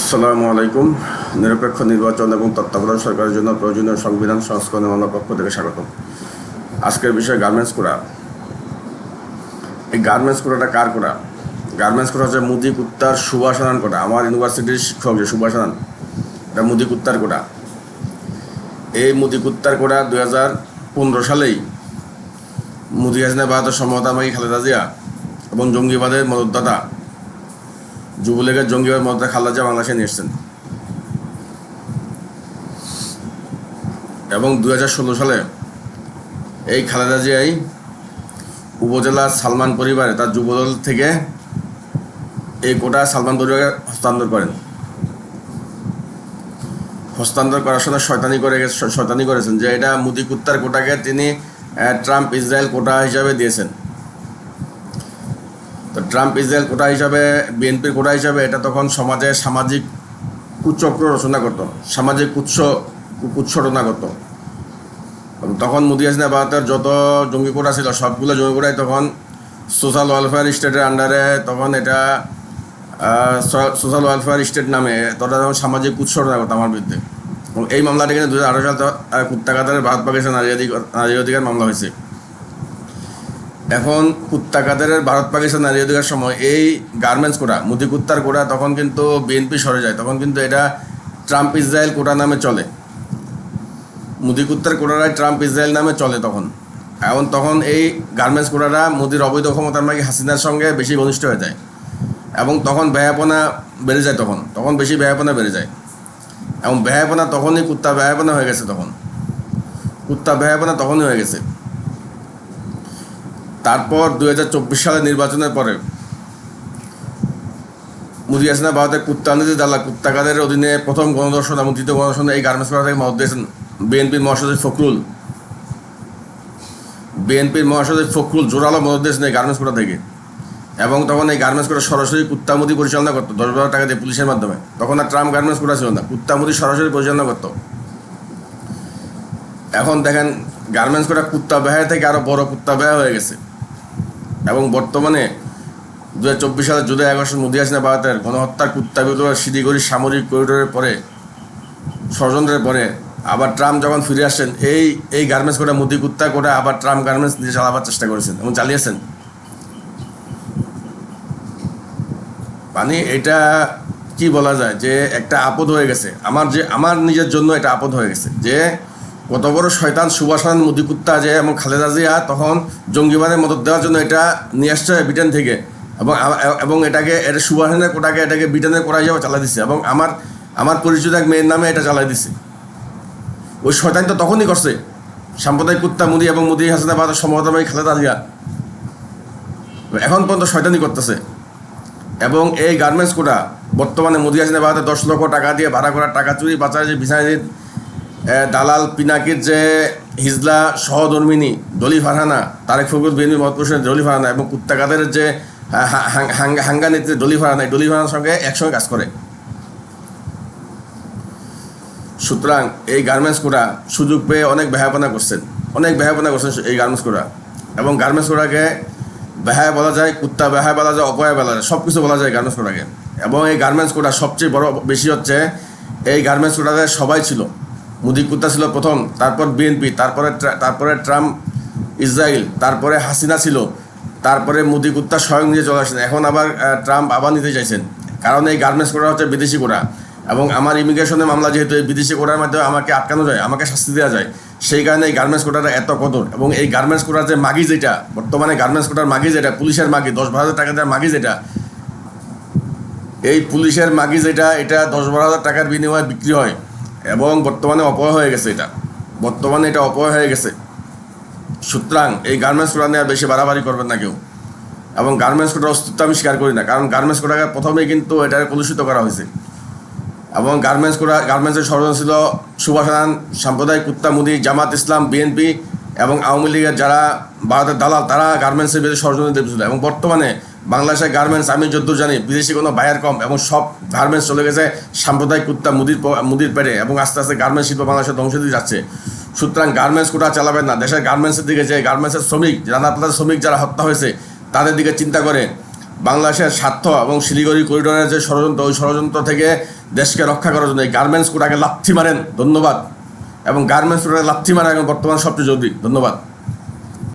আসসালামু আলাইকুম। নিরপেক্ষ নির্বাচন এবং তত্ত্বাবধায়ক সরকারের জন্য প্রয়োজনীয় সংবিধান সংস্করণের আমার পক্ষ থেকে স্বাগত আজকের বিষয় গার্মেন্টস কোড়া। এই গার্মেন্টস কোড়াটা কার কোড়া? গার্মেন্টস কোড়া হচ্ছে মুদি কুত্তার সুভাষানন কোটা আমার ইউনিভার্সিটির শিক্ষক যে সুভাষানন এটা মুদি কুত্তার কোটা এই মুদি কুত্তার কোটা দুই হাজার পনেরো সালেই মুদি হাসিনা বাহাদুর সমতামায়ী খালেদা জিয়া এবং জঙ্গিবাদের মদতদাতা যুবলীগের জঙ্গিবাদ মমতা খালেদা জিয়া বাংলাদেশে নিয়ে এসছেন। এবং দু হাজার ষোলো সালে এই খালেদা জিয়াই উপজেলা সালমান পরিবারে তার যুবদল থেকে এই কোটা সালমান পরিবারকে হস্তান্তর করেন। হস্তান্তর করার সময় শয়তানি করে শয়তানি করেছেন যে এটা মুদি কুত্তার কোটাকে তিনি ট্রাম্প ইসরায়েল কোটা হিসাবে দিয়েছেন। ট্রাম্প ইসরায়েল কোটা হিসাবে, বিএনপির কোটা হিসাবে, এটা তখন সমাজে সামাজিক কুচক্র রচনা করতো, সামাজিক কুৎস রচনা করতো। তখন মুদি হাসিনা ভারতের যত জঙ্গি কোটা ছিল, সবগুলো জঙ্গি কোটাই তখন সোশ্যাল ওয়েলফেয়ার স্টেটের আন্ডারে তখন এটা সোশ্যাল ওয়েলফেয়ার স্টেট নামে তখন সামাজিক কুৎস রচনা করতো আমার বিরুদ্ধে। এই মামলাটা কিন্তু দু হাজার আঠারো সাল কুত্তাকাতারের ভারত পাকিস্তান নারী অধিকার নারী অধিকার মামলা হয়েছে। এখন কুত্তা কাদারের ভারত পাকিস্তান নারী অধিকার সময় এই গার্মেন্টস কোটা মুদি কুত্তার কোটা তখন কিন্তু বিএনপি সরে যায়, তখন কিন্তু এটা ট্রাম্প ইসরায়েল কোটা নামে চলে। মুদি কুত্তার কোটাটাই ট্রাম্প ইসরায়েল নামে চলে তখন। এখন তখন এই গার্মেন্টস কোটাটা মোদির অবৈধ ক্ষমতার মাকে হাসিনার সঙ্গে বেশি ঘনিষ্ঠ হয়ে যায়। এবং তখন ব্যয়াপনা বেড়ে যায় তখন তখন বেশি ব্যয়াপনা বেড়ে যায়। এবং ব্যয়াপনা তখনই কুত্তা ব্যয়াপনা হয়ে গেছে তখন। কুত্তা ব্যয়াপনা তখনই হয়ে গেছে। তারপর দুই হাজার চব্বিশ সালের নির্বাচনের পরে মুদি হাসিনা ভারতের কুত্তানীতি দালা কুত্তাকাদের অধীনে প্রথম গণদর্শন এবং তৃতীয় গণদর্শনে এই গার্মেন্টস করা থেকে মত দিয়েছেন বিএনপির মহাসচিব ফখরুল। বিএনপির মহাসচিব ফখরুল জোরালো মদত দিয়েছেন এই গার্মেন্টস কোটা থেকে এবং তখন এই গার্মেন্টস কোটা সরাসরি কুত্তামুদি পরিচালনা করতো, দশ বারো টাকা দিয়ে পুলিশের মাধ্যমে। তখন আর ট্রাম্প গার্মেন্টস কোটা ছিল না, কুত্তামুদি সরাসরি পরিচালনা করতো। এখন দেখেন গার্মেন্টস কোটা কুত্তা ব্যয় থেকে আরও বড় কুত্তা ব্যয় হয়ে গেছে। এবং বর্তমানে দু চব্বিশ সালে জুলাই আগস্ট মোদী ভারতের গণহত্যার কুত্তা বিদ্রোহ শিলিগুড়ি সামরিক করিডোরের পরে, ষড়যন্ত্রের পরে আবার ট্রাম্প যখন ফিরে আসছেন, এই এই গার্মেন্টস কোটা, মুদি কুত্তা কোটা আবার ট্রাম্প গার্মেন্টস নিজে চালাবার চেষ্টা করেছেন এবং চালিয়েছেন। মানে এটা কি বলা যায় যে একটা আপদ হয়ে গেছে। আমার যে, আমার নিজের জন্য এটা আপদ হয়ে গেছে যে কত বড় শয়তান সুভাষান মুদিকুত্তা যে এবং খালেদা জিয়া তখন জঙ্গিবাদের মদত দেওয়ার জন্য এটা নিয়ে আসছে ব্রিটেন থেকে। এবং এবং এটাকে এটা সুভাষানের কোটাকে এটাকে ব্রিটেনের কোটা হিসাবে চালাই দিচ্ছে এবং আমার আমার পরিচিত এক মেয়ের নামে এটা চালাই দিচ্ছে ওই শয়তান তো তখনই করছে। সাম্প্রদায়িক কুত্তা মুদি এবং মুদি হাসানাবাদ সমতাবাহী খালেদা জিয়া। এখন পর্যন্ত শয়তানি করতেছে। এবং এই গার্মেন্টস কোটা বর্তমানে মোদি হাসিনা বাহাতে দশ লক্ষ টাকা দিয়ে ভাড়া করা টাকা চুরি বাঁচায় যে বিছানায় দালাল পিনাকির যে হিজলা সহধর্মিনী দলি ফারহানা, তারেক ফকরুল বিএনপি মতপুরুষের দলি ফারহানা এবং কুত্তাকাদের যে হাঙ্গা নেত্রী দলি ফারহানা দলি ফারহানার সঙ্গে একসঙ্গে কাজ করে। সুতরাং এই গার্মেন্টস কোটা সুযোগ পেয়ে অনেক ব্যয়াপনা করছেন। অনেক ব্যয়াপনা করছেন এই গার্মেন্টস কোটা এবং গার্মেন্টস কোটাকে বেহায় বলা যায়, কুত্তা বেহায় বলা যায়, অপয়া বলা যায় সব কিছু বলা যায় গার্মেন্টস কোটাকে এবং এই গার্মেন্টস কোটা সবচেয়ে বড় বেশি হচ্ছে, এই গার্মেন্টস কোটাতে সবাই ছিল। মুদি কুত্তা ছিল প্রথম, তারপর বিএনপি, তারপরে তারপরে ট্রাম্প, ইসরায়েল, তারপরে হাসিনা ছিল, তারপরে মুদি কুত্তা স্বয়ং নিয়ে চলে আসেন। এখন আবার ট্রাম্প আবার নিতে চাইছেন। কারণ এই গার্মেন্টস কোটা হচ্ছে বিদেশি কোটা। এবং আমার ইমিগ্রেশনের মামলা যেহেতু, এই বিদেশি কোটার মাধ্যমে আমাকে আটকানো যায়, আমাকে শাস্তি দেওয়া যায়, সেই কারণে এই গার্মেন্টস কোটাটা এত কদর এবং এই গার্মেন্টস কোটার যে মাগি যেটা, বর্তমানে গার্মেন্টস কোটার মাগি যেটা, পুলিশের মাগি, দশ বারো হাজার টাকা দেওয়ার মাগি যেটা, এই পুলিশের মাগি যেটা, এটা দশ বারো হাজার টাকার বিনিময়ে বিক্রি হয়। এবং বর্তমানে অপয় হয়ে গেছে এটা। বর্তমানে এটা অপয় হয়ে গেছে। সুতরাং এই গার্মেন্টস কোটা নিয়ে আর বেশি বাড়াবাড়ি করবেন না কেউ। এবং গার্মেন্টস কোটার অস্তিত্ব আমি স্বীকার করি না। কারণ গার্মেন্টস কোটাকে প্রথমেই কিন্তু এটা কলুষিত করা হয়েছে। এবং গার্মেন্টস কোটা গার্মেন্টসের ষড়যন্ত্র ছিল সুভাষান সাম্প্রদায়িক কুত্তা, মুদি, জামাত ইসলাম বিএনপি এবং আওয়ামী লীগের যারা ভারতের দালাল, তারা গার্মেন্টসের বিরুদ্ধে ষড়যন্ত্র দেখছিল এবং বর্তমানে বাংলাদেশের গার্মেন্টস আমি যদ্দূর জানি, বিদেশি কোনো বায়ার কম এবং সব গার্মেন্টস চলে গেছে সাম্প্রদায়িক কুত্তা মুদির মুদির পেটে এবং আস্তে আস্তে গার্মেন্টস শিল্প বাংলাদেশের ধ্বংস দিয়ে যাচ্ছে। সুতরাং গার্মেন্টস কোটা চালাবেন না। দেশের গার্মেন্টসের দিকে যে গার্মেন্টসের শ্রমিক রানা প্লাজার শ্রমিক যারা হত্যা হয়েছে, তাদের দিকে চিন্তা করে। বাংলাদেশের স্বার্থ এবং শিলিগুড়ি করিডোরের যে ষড়যন্ত্র, ওই ষড়যন্ত্র থেকে দেশকে রক্ষা করার জন্য এই গার্মেন্টস কোটাকে লাথি মারেন। ধন্যবাদ। এবং গার্মেন্টস কোটাকে লাথি মারা এখন বর্তমান সবচেয়ে জরুরি। ধন্যবাদ।